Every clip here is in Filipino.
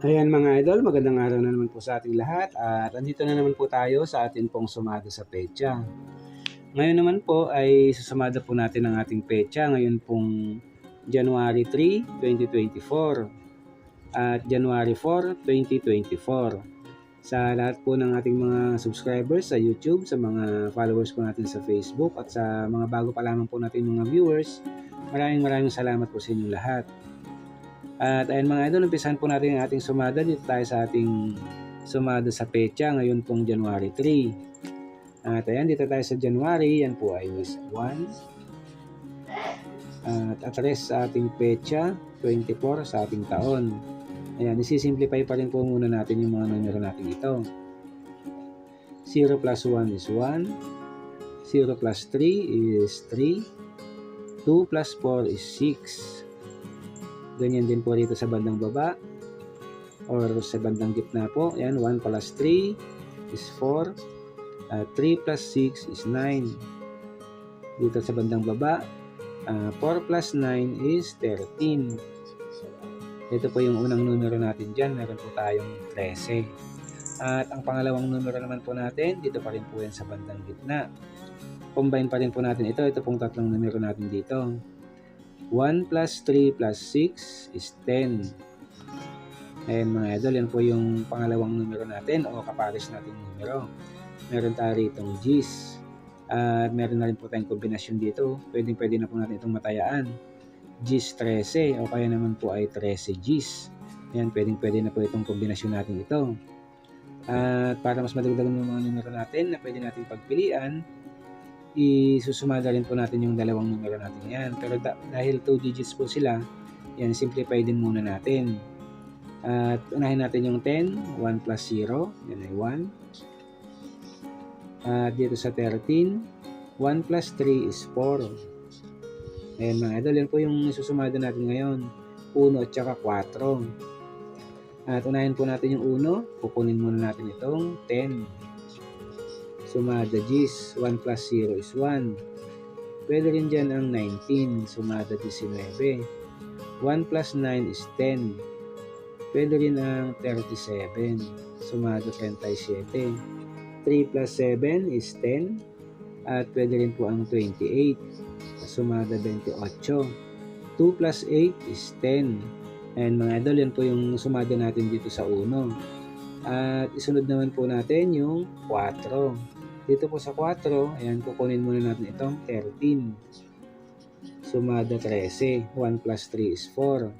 Ayan mga idol, magandang araw na naman po sa ating lahat at andito na naman po tayo sa ating pong sumada sa pecha. Ngayon naman po ay susumada po natin ang ating pecha ngayon pong January 3, 2024 at January 4, 2024. Sa lahat po ng ating mga subscribers sa YouTube, sa mga followers po natin sa Facebook at sa mga bago pa lamang po natin mga viewers, maraming maraming salamat po sa inyong lahat. At ayun mga idol, umpisahan po natin ang ating sumada dito tayo sa ating sumada sa pecha ngayon pong January 3. At ayan, dito tayo sa January, yan po ay is 1. At atres sa ating pecha, 24 sa ating taon. Ayan, isisimplify pa rin po muna natin yung mga numero natin ito. 0 plus 1 is 1. 0 plus 3 is 3. 2 plus 4 is 6. Ganyan din po rito sa bandang baba or sa bandang gitna po. Ayan, 1 plus 3 is 4. Uh, 3 plus 6 is 9. Dito sa bandang baba, uh, 4 plus 9 is 13. Ito po yung unang numero natin dyan. Meron po tayong 13. At ang pangalawang numero naman po natin, dito pa rin po yan sa bandang gitna. Combine pa rin po natin ito. Ito pong tatlong numero natin dito. 1 plus 3 plus 6 is 10. Ayan mga idol, yan po yung pangalawang numero natin o kapares nating numero. Meron tayo rito G's. At meron na rin po tayong kombinasyon dito. Pwedeng pwede na po natin itong matayaan. G's 13 o kaya naman po ay 13 G's. Ayan, pwedeng pwede na po itong kombinasyon natin ito. At para mas madagdagan yung mga numero natin na pwede natin pagpilian, isusumada rin po natin yung dalawang numero natin yan. Pero da- dahil 2 digits po sila, yan, simplify din muna natin. At unahin natin yung 10, 1 plus 0, yan ay 1. At dito sa 13, 1 plus 3 is 4. Ayan mga idol, yan po yung isusumada natin ngayon. 1 at saka 4. At unahin po natin yung 1, kukunin muna natin itong 10. Sumada G's, 1 plus 0 is 1. Pwede rin dyan ang 19, sumada 19. 1 plus 9 is 10. Pwede rin ang 37, sumada 37. 3 plus 7 is 10. At pwede rin po ang 28, sumada 28. 2 plus 8 is 10. And mga idol, yan po yung sumada natin dito sa 1. At isunod naman po natin yung 4. Dito po sa 4, ayan, kukunin muna natin itong 13. Sumada 13. 1 plus 3 is 4.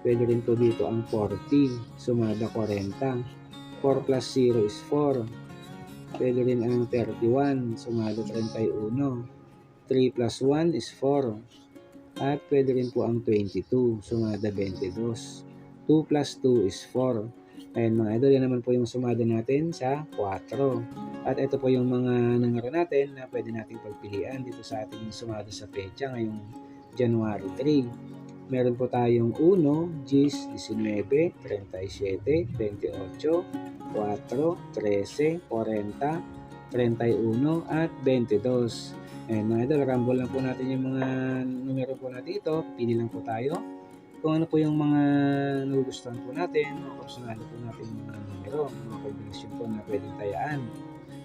Pwede rin po dito ang 40. Sumada 40. 4 plus 0 is 4. Pwede rin ang 31. Sumada 31. 3 plus 1 is 4. At pwede rin po ang 22. Sumada 22. 2 plus 2 is 4. Ayan mga idol, yan naman po yung sumada natin sa 4. At ito po yung mga numero natin na pwede nating pagpilian dito sa ating sumada sa pecha ngayong January 3. Meron po tayong 1, 10, 19, 37, 28, 4, 13, 40, 31, at 22. Ayan mga idol, rumble lang po natin yung mga numero po natin ito. Pili lang po tayo kung ano po yung mga nagugustuhan po natin, mga personal po natin mga numero, mga kombinasyon po na pwedeng tayaan.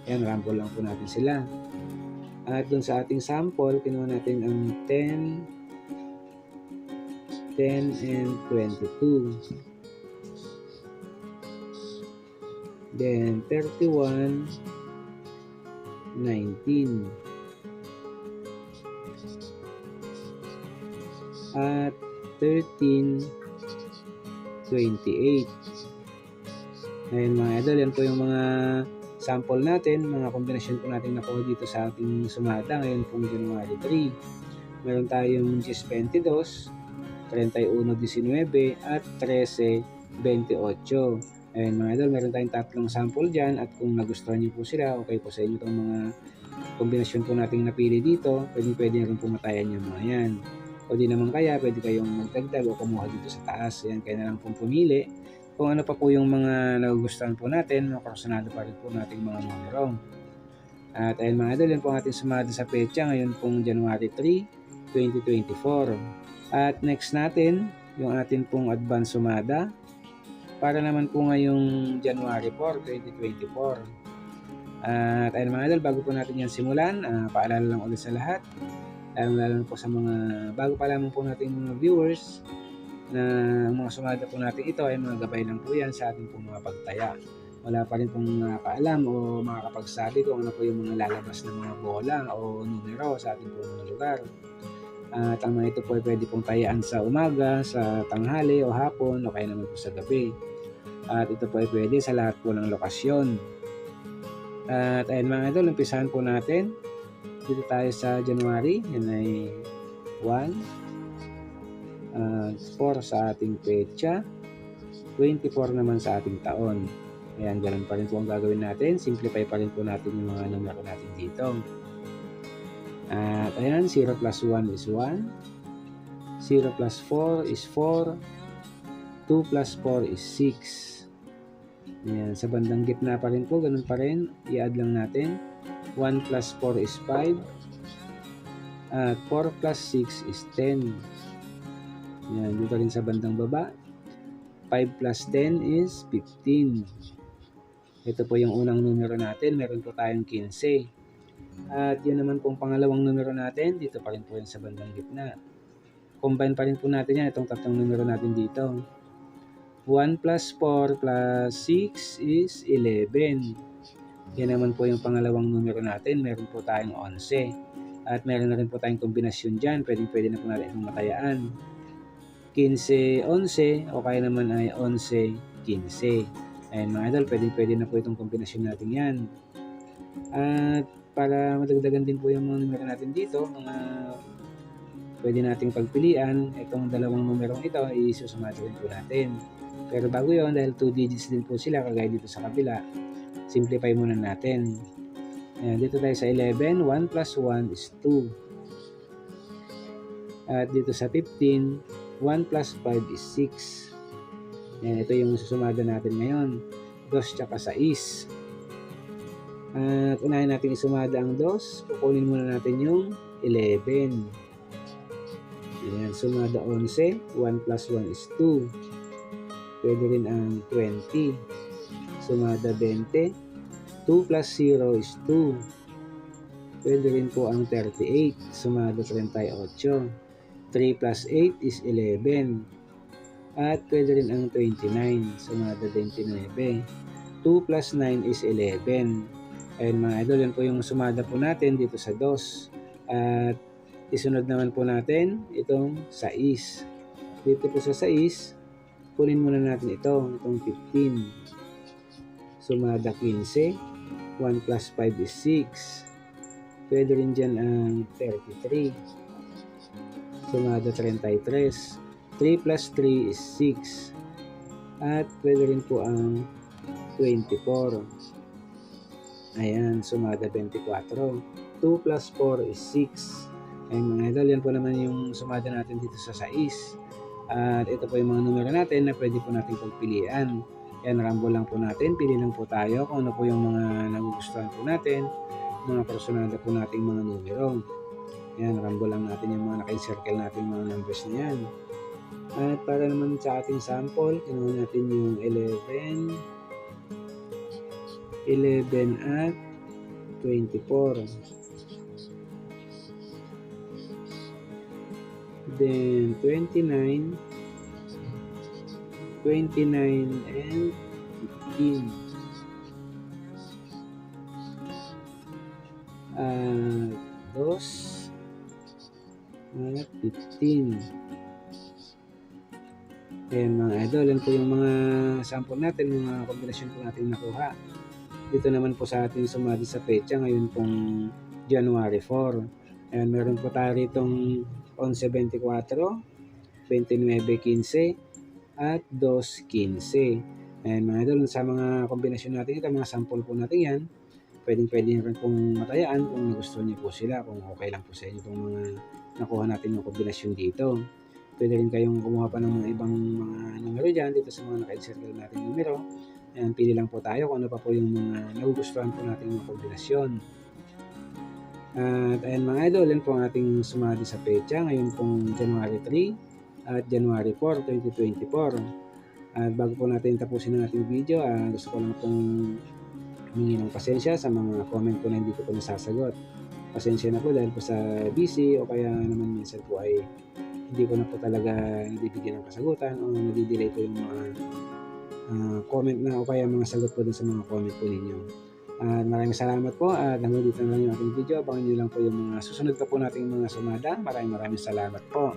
Ayan, rumble lang po natin sila. At dun sa ating sample, kinuha natin ang 10, 10 and 22. Then 31, 19. At 13, 28. Ayan mga idol, yan po yung mga sample natin, mga kombinasyon po natin nakuha dito sa ating sumada ngayon pong January 3. Meron tayong 10-22, 31-19 at 13-28. Ayan mga idol, meron tayong tatlong sample dyan at kung nagustuhan niyo po sila, okay po sa inyo itong mga kombinasyon po nating napili dito, pwede pwede rin pumatayan yung mga yan. O di naman kaya, pwede kayong magdagdag o kumuha dito sa taas. Yan, kaya na lang pong pumili. Kung ano pa po yung mga nagugustuhan po natin, mga personado pa rin po nating mga numero. At ayun mga idol, yan po ating sumada sa pecha ngayon pong January 3, 2024. At next natin, yung atin pong advance sumada. para naman po ngayong January 4, 2024. At ayun mga idol, bago po natin yan simulan, ah, paalala lang ulit sa lahat, lalo-lalo po sa mga bago pa lamang po nating mga viewers, na mga sumada po natin ito ay mga gabay lang po yan sa ating pong mga pagtaya. Wala pa rin pong nakakaalam o makakapagsabi kung ano po yung mga lalabas ng mga bola o numero sa ating pong mga lugar. At ang mga ito po ay pwede pong tayaan sa umaga, sa tanghali o hapon o kaya naman po sa gabi. At ito po ay pwede sa lahat po ng lokasyon. At ayun mga idol, umpisahan po natin. Dito tayo sa January, yan ay 1, uh, 4 sa ating petsa, 24 naman sa ating taon. Ayan, ganun pa rin po ang gagawin natin. Simplify pa rin po natin yung mga numero natin dito. At ayan, 0 plus 1 is 1. 0 plus 4 is 4. 2 plus 4 is 6. Ayan, sa bandang gitna pa rin po, ganun pa rin. I-add lang natin. 1 plus 4 is 5. At 4 plus 6 is 10. Ayan, dito rin sa bandang baba. 5 plus 10 is 15. Ito po yung unang numero natin. Meron po tayong 15. At yun naman pong pangalawang numero natin. Dito pa rin po yan sa bandang gitna. Combine pa rin po natin yan. Itong tatlong numero natin dito. 1 plus 4 plus 6 is 11. Yan naman po yung pangalawang numero natin. Meron po tayong 11. At meron na rin po tayong kombinasyon dyan. Pwede, pwede na po natin itong matayaan. 15, 11 o kaya naman ay 11, 15. Ayan mga idol, pwede, pwede na po itong kombinasyon natin yan. At para madagdagan din po yung mga numero natin dito, mga pwede nating pagpilian, itong dalawang numerong ito, isusumati rin po natin. Pero bago yon dahil 2 digits din po sila, kagaya dito sa kabila, simplify muna natin. Ayan, dito tayo sa 11, 1 plus 1 is 2. At dito sa 15, 1 plus 5 is 6. Yan, ito yung susumada natin ngayon. 2 tsaka 6. At unahin natin isumada ang 2. Kukunin muna natin yung 11. Yan, sumada 11. 1 plus 1 is 2. Pwede rin ang 20. Sumada 20. 2 plus 0 is 2. Pwede rin po ang 38. Sumada 38. 3 plus 8 is 11. At pwede rin ang 29, sumada 29. 2 plus 9 is 11. Ayun mga idol, yan po yung sumada po natin dito sa 2. At isunod naman po natin itong 6. Dito po sa 6, kunin muna natin ito, itong 15. Sumada 15. 1 plus 5 is 6. Pwede rin dyan ang 33. Sumada 33. 3 plus 3 is 6. At pwede rin po ang 24. Ayan, sumada 24. 2 plus 4 is 6. Ayan mga idol, yan po naman yung sumada natin dito sa 6. At ito po yung mga numero natin na pwede po natin pagpilian. Yan, rambo lang po natin. Pili lang po tayo kung ano po yung mga nagugustuhan po natin. Mga personada po nating mga numero. Yan, rambo lang natin yung mga naka-circle natin mga numbers na yan. At para naman sa ating sample, kinuha natin yung 11, 11 at 24. Then 29, 29 and 15. At dos at 15. Ayan mga idol, yan po yung mga sample natin, mga kombinasyon po natin nakuha. Dito naman po sa ating sumali sa pecha ngayon pong January 4. Ayan, meron po tayo ritong 11.24, 29.15 at 2.15. Ayan mga idol, sa mga kombinasyon natin ito, mga sample po natin yan, pwedeng pwede rin pong matayaan kung gusto niyo po sila, kung okay lang po sa inyo itong mga nakuha natin yung kombinasyon dito. Pwede rin kayong kumuha pa ng mga ibang mga numero dyan dito sa mga naka-encircle natin numero. Ayan, pili lang po tayo kung ano pa po yung mga nagugustuhan po natin mga kombinasyon. At ayan mga idol, yan po ang ating sumali sa pecha ngayon pong January 3 at January 4, 2024. At bago po natin tapusin ang ating video, ah, gusto ko lang pong humingi ng pasensya sa mga comment ko na hindi ko po nasasagot. Pasensya na po dahil po sa busy o kaya naman minsan po ay hindi ko na po talaga nabibigyan ng kasagutan o nadidelay po yung mga ah, comment na o kaya mga sagot po dun sa mga comment po ninyo. At maraming salamat po at hanggang dito na lang yung ating video. Abangan nyo lang po yung mga susunod pa po nating mga sumada. Maraming maraming salamat po.